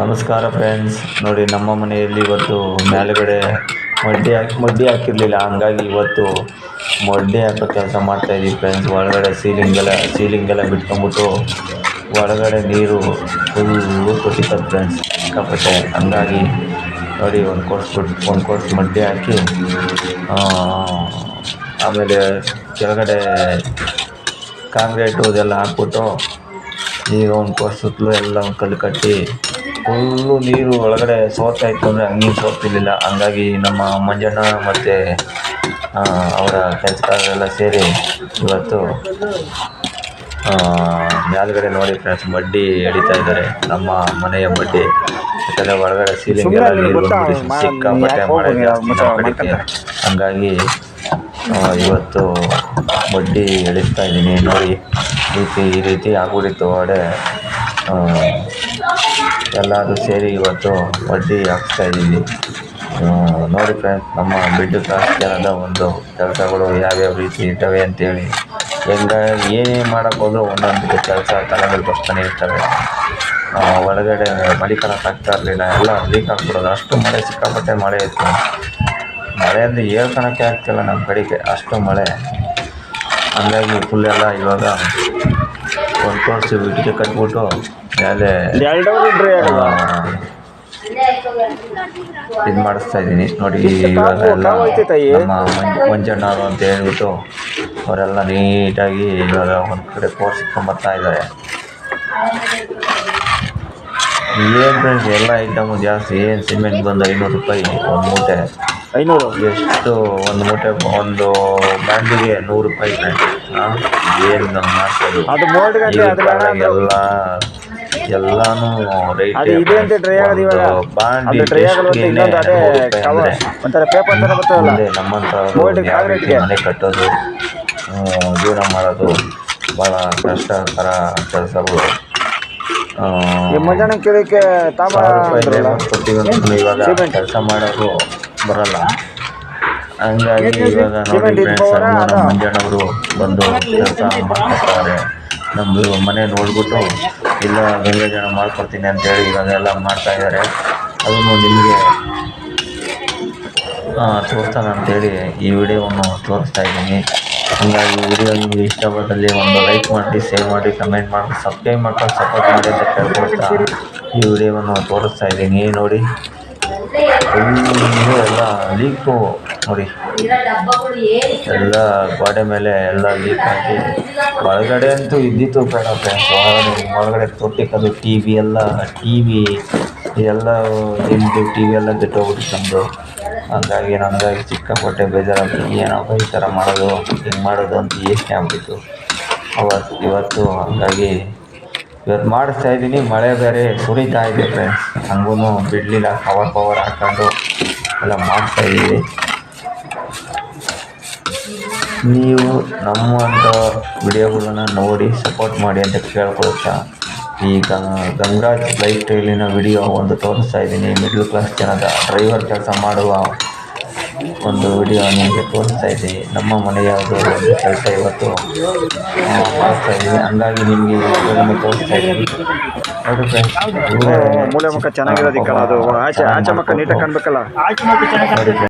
ನಮಸ್ಕಾರ ಫ್ರೆಂಡ್ಸ್ ನೋಡಿ, ನಮ್ಮ ಮನೆಯಲ್ಲಿ ಇವತ್ತು ಮೇಲುಗಡೆ ಮಡ್ಡಿ ಹಾಕಿ, ಮಡ್ಡಿ ಹಾಕಿರಲಿಲ್ಲ. ಹಂಗಾಗಿ ಇವತ್ತು ಮಡ್ಡಿ ಹಾಕೋ ಕೆಲಸ ಮಾಡ್ತಾಯಿದ್ದೀವಿ ಫ್ರೆಂಡ್ಸ್ ಒಳಗಡೆ ಸೀಲಿಂಗ್ ಸೀಲಿಂಗೆಲ್ಲ ಸೀಲಿಂಗ್ ಎಲ್ಲ ಬಿಟ್ಕೊಂಬಿಟ್ಟು ಒಳಗಡೆ ನೀರು ಫುಲ್ಲು ಕೊಟ್ಟಿತ್ತು ಫ್ರೆಂಡ್ಸ್ ಸಿಕ್ಕಾಪಟ್ಟೆ ಹಂಗಾಗಿ ನೋಡಿ, ಒಂದು ಕೋರ್ಸ್ ಬಿಟ್ಟು ಒಂದು ಕೋರ್ಸ್ ಮಡ್ಡಿ ಹಾಕಿ ಆಮೇಲೆ ಕೆಳಗಡೆ ಕಾಂಕ್ರೀಟು ಇದೆಲ್ಲ ಹಾಕ್ಬಿಟ್ಟು ಈಗ ಒಂದು ಕೋರ್ಸ್ ಸುತ್ತಲೂ ಎಲ್ಲ ಒಂದು ಕಲ್ಲು ಕಟ್ಟಿ ಫುಲ್ಲು ನೀರು ಒಳಗಡೆ ಸೋರ್ತಾ ಇತ್ತು ಅಂದರೆ ಹಂಗೆ ಸೋರ್ತಿರ್ಲಿಲ್ಲ ಹಂಗಾಗಿ ನಮ್ಮ ಮಂಜಣ್ಣ ಮತ್ತು ಅವರ ಕೆಲಸಗಾರರೆಲ್ಲ ಸೇರಿ ಇವತ್ತು ಮೇಲ್ಗಡೆ ನೋಡಿ ಫ್ರೆಂಡ್ಸ್ ಮಡ್ಡಿ ಎಡಿತಾ ಇದ್ದಾರೆ. ನಮ್ಮ ಮನೆಯ ಬಡ್ಡಿ. ಯಾಕಂದರೆ ಒಳಗಡೆ ಸೀಲಿಂಗ್ ಎಲ್ಲ ನೀರು ಸಿಕ್ಕಾಪಟ್ಟೆ ಮಳೆ ಜಾಸ್ತಿ. ಹಂಗಾಗಿ ಇವತ್ತು ಮಡ್ಡಿ ಎಳಿಸ್ತಾ ಇದ್ದೀನಿ. ನೋಡಿ ಈ ರೀತಿ ಈ ರೀತಿ ಆಗ್ಬಿಟ್ಟಿತ್ತು. ಒಡೆ ಎಲ್ಲರೂ ಸೇರಿ ಇವತ್ತು ಬಡ್ಡಿ ಹಾಕ್ಸ್ತಾ ಇದ್ದೀವಿ. ನೋಡಿ ಫ್ರೆಂಡ್ಸ್ ನಮ್ಮ ಮಿಡ್ಲ್ ಕ್ಲಾಸ್ ಒಂದು ಕೆಲಸಗಳು ಯಾವ್ಯಾವ ರೀತಿ ಇರ್ತವೆ ಅಂತೇಳಿ. ಹೆಂಗ, ಏನೇ ಮಾಡೋಕೆ ಹೋದ್ರೂ ಒಂದೊಂದು ಕೆಲಸ ತಲೆ ಮೇಲೆ ಬರ್ತಾನೆ ಇರ್ತವೆ ಒಳಗಡೆ ಮಲಿಕಣಕ್ಕೆ ಆಗ್ತಾ ಇರಲಿಲ್ಲ. ಎಲ್ಲ ಲೀಕ್ ಆಗ್ಬಿಡೋದು. ಅಷ್ಟು ಮಳೆ ಸಿಕ್ಕಾಪಟ್ಟೆ ಮಳೆ ಇತ್ತು. ಮಳೆ ಅಂದರೆ ಹೇಳ್ಕೊಳಕ್ಕೆ ಆಗ್ತಿಲ್ಲ ನಮ್ಮ ಕಡೆಗೆ. ಅಷ್ಟು ಮಳೆ. ಹಂಗಾಗಿ ಫುಲ್ ಎಲ್ಲ ಇವಾಗ ಒಂದು ಕೋರ್ಸ್ ಬಿಟ್ಟಿಗೆ ಕಟ್ಬಿಟ್ಟು ಇದು ಮಾಡಿಸ್ತಾ ಇದ್ದೀನಿ. ನೋಡಿ ಇವಾಗ ಎಲ್ಲ ನಮ್ಮ ಮಂಜ್ ಅಂತ ಹೇಳ್ಬಿಟ್ಟು ಅವರೆಲ್ಲ ನೀಟಾಗಿ ಇವಾಗ ಒಂದು ಕಡೆ ಕೋರ್ಸ್ ಇಟ್ಕೊಂಬರ್ತಾ ಇದ್ದಾರೆ. ಏನು ಫ್ರೆಂಡ್ಸ್ ಎಲ್ಲ ಐಟಮು ಜಾಸ್ತಿ. ಏನು ಸಿಮೆಂಟ್ ಬಂದು ಐನೂರು ರೂಪಾಯಿ ಒಂದು ಮೂಟೆ. ಐನೂರು? ಎಷ್ಟು? ಒಂದು ಮೂಟೆ ಒಂದು ಬ್ಯಾಂಡಿಗೆ ನೂರು ರೂಪಾಯಿ ಏನು ಬೇಡ ಎಲ್ಲ ಎಲ್ಲಾನು ರೈಟ್ ಅದು ಇದೆ ಅಂತ ಡ್ರೈ ಆಗೋದು ಇವಾಗ. ಬಾಂಡಿ ಅದು ಡ್ರೈ ಆಗಲ್ಲ ಅಂತ ಇನ್ನೊಂದು ಅದೇ ಕವರ್ ಒಂಥರ ಪೇಪರ್ ಥರ ಬರ್ತದಲ್ಲ. ಮುಂದೆ ನಮ್ಮಂತ Mold ಗೆ ಕಾಂಕ್ರೀಟ್ಗೆ. ಮನೆ ಕಟ್ಟೋದು ಆ, ಜೀವನ ಮಾಡೋದು ಭಾಳ ಕಷ್ಟಕರ ಕೆಲಸಗಳು. ಈ ಮುಂಜಾನೆ ಕೇಳಕ್ಕೆ ತಾಮ ಸಾವಿರ ರೂಪಾಯಿ ಅಂದ್ರಲ್ಲ. ಲೇಬರ್ ಕೊಡ್ತೀವಿ ಅಂತ ಇವಾಗ. ಕೆಲಸ ಮಾಡೋದು ಬರಲ್ಲ. ಹಂಗಾಗಿ ಇವಾಗ ನೋಡಿ Cement ಇದು ಫ್ರೆಂಡ್ಸ್ power ನಮ್ಮ ಮಂಜಣ್ಣವರು ಬಂದು ಕೆಲಸ ಮಾಡ್ಕೊತಾರೆ. ನಮ್ಮದು ಮನೆ ನೋಡಿಬಿಟ್ಟು, ಇಲ್ಲ, ಗಂಗೇಜನ ಮಾಡ್ಕೊಡ್ತೀನಿ ಅಂತೇಳಿ ಇವಾಗೆಲ್ಲ ಮಾಡ್ತಾ ಇದ್ದಾರೆ. ಅದನ್ನು ನಿಮಗೆ ತೋರಿಸ್ತಾನೆ ಅಂತೇಳಿ ಈ ವಿಡಿಯೋವನ್ನು ತೋರಿಸ್ತಾ ಇದ್ದೀನಿ. ಹಂಗಾಗಿ ಈ ವಿಡಿಯೋ ನಿಮಗೆ ಇಷ್ಟವಾದಲ್ಲಿ ಒಂದು ಲೈಕ್ ಮಾಡಿ, ಶೇರ್ ಮಾಡಿ, ಕಮೆಂಟ್ ಮಾಡಿ, ಸಬ್ಸ್ಕ್ರೈಬ್ ಮಾಡ್ಕೊಂಡು ಸಪೋರ್ಟ್ ಮಾಡಿ ಅಂತ ಕೇಳ್ಕೊಳ್ತಾ ಈ ವಿಡಿಯೋವನ್ನು ತೋರಿಸ್ತಾ ಇದ್ದೀನಿ. ನೋಡಿ. ಎಲ್ಲ ಲೀಕು ನೋಡಿ. ಎಲ್ಲ ಗೋಡೆ ಮೇಲೆ ಎಲ್ಲ ಲೀಕ್ ಆಗಿ ಒಳಗಡೆ ಅಂತೂ ಇದ್ದಿತ್ತು ಬೇಡ ಫ್ರೆಂಡ್ಸ್ ಒಳಗಡೆ ಒಳಗಡೆ ತೊಟ್ಟಿಕ್ಕದು ಟಿ ವಿ ಎಲ್ಲ ಟಿ ವಿ ಎಲ್ಲ ನಿಮ್ಮದು ಟಿ ವಿ ಎಲ್ಲ ಬಿಟ್ಟೋಗ್ಬಿಟ್ಟು ನಮ್ಮದು ಹಂಗಾಗಿ ನಮಗಾಗಿ ಸಿಕ್ಕಾಪಟ್ಟೆ ಬೇಜಾರಾಗ್ಬಿಟ್ಟು ಏನಪ್ಪ ಈ ಥರ ಮಾಡೋದು, ಹಿಂಗೆ ಮಾಡೋದು ಅಂತ ಯೋಚನೆ ಆಗ್ಬಿಟ್ಟು ಅವತ್ತು ಇವತ್ತು ಹಂಗಾಗಿ ಇವತ್ತು ಮಾಡಿಸ್ತಾ ಇದ್ದೀನಿ. ಮಳೆ ಬೇರೆ ಸುರಿತಾ ಇದೆ ಫ್ರೆಂಡ್ಸ್ ಹಂಗೂ ಬಿಡಲಿಲ್ಲ. ಕವರ್ ಪವರ್ ಹಾಕ್ಕೊಂಡು ಎಲ್ಲ ಮಾಡ್ತಾ ನೀವು ನಮ್ಮಂಥ ವಿಡಿಯೋಗಳನ್ನ ನೋಡಿ ಸಪೋರ್ಟ್ ಮಾಡಿ ಅಂತ ಕೇಳ್ಕೊಳ್ತಾ ಈಗ ಗಂಗರಾಜ್ ಲೈಫ್ ಸ್ಟೈಲಿನ ವಿಡಿಯೋ ಒಂದು ತೋರಿಸ್ತಾ ಇದ್ದೀನಿ. ಮಿಡ್ಲ್ ಕ್ಲಾಸ್ ಜನದ ಡ್ರೈವರ್ ಕೆಲಸ ಮಾಡುವ ಒಂದು ವಿಡಿಯೋ ನಿಮಗೆ ತೋರಿಸ್ತಾ ಇದ್ದೀನಿ ನಮ್ಮ ಮನೆಯದು ಒಂದು ಕೆಲಸ ಇವತ್ತು ಮಾಡ್ತಾ ಇದ್ದೀನಿ. ಹಂಗಾಗಿ ನಿಮಗೆ ವಿಡಿಯೋವನ್ನು ತೋರಿಸ್ತಾ ಇದ್ದೀನಿ. ನೋಡಿ ಫ್ರೆಂಡ್ಸ್ ಮೂಲೆ ಮುಖ ಚೆನ್ನಾಗಿರೋದಿಕ್ಕಲ್ಲ ಅದು. ಆಚೆ ಆಚೆ ಮುಖ ನೀಟಾಗಿ ಕಾಣ್ಬೇಕಲ್ಲ. ನೋಡಿ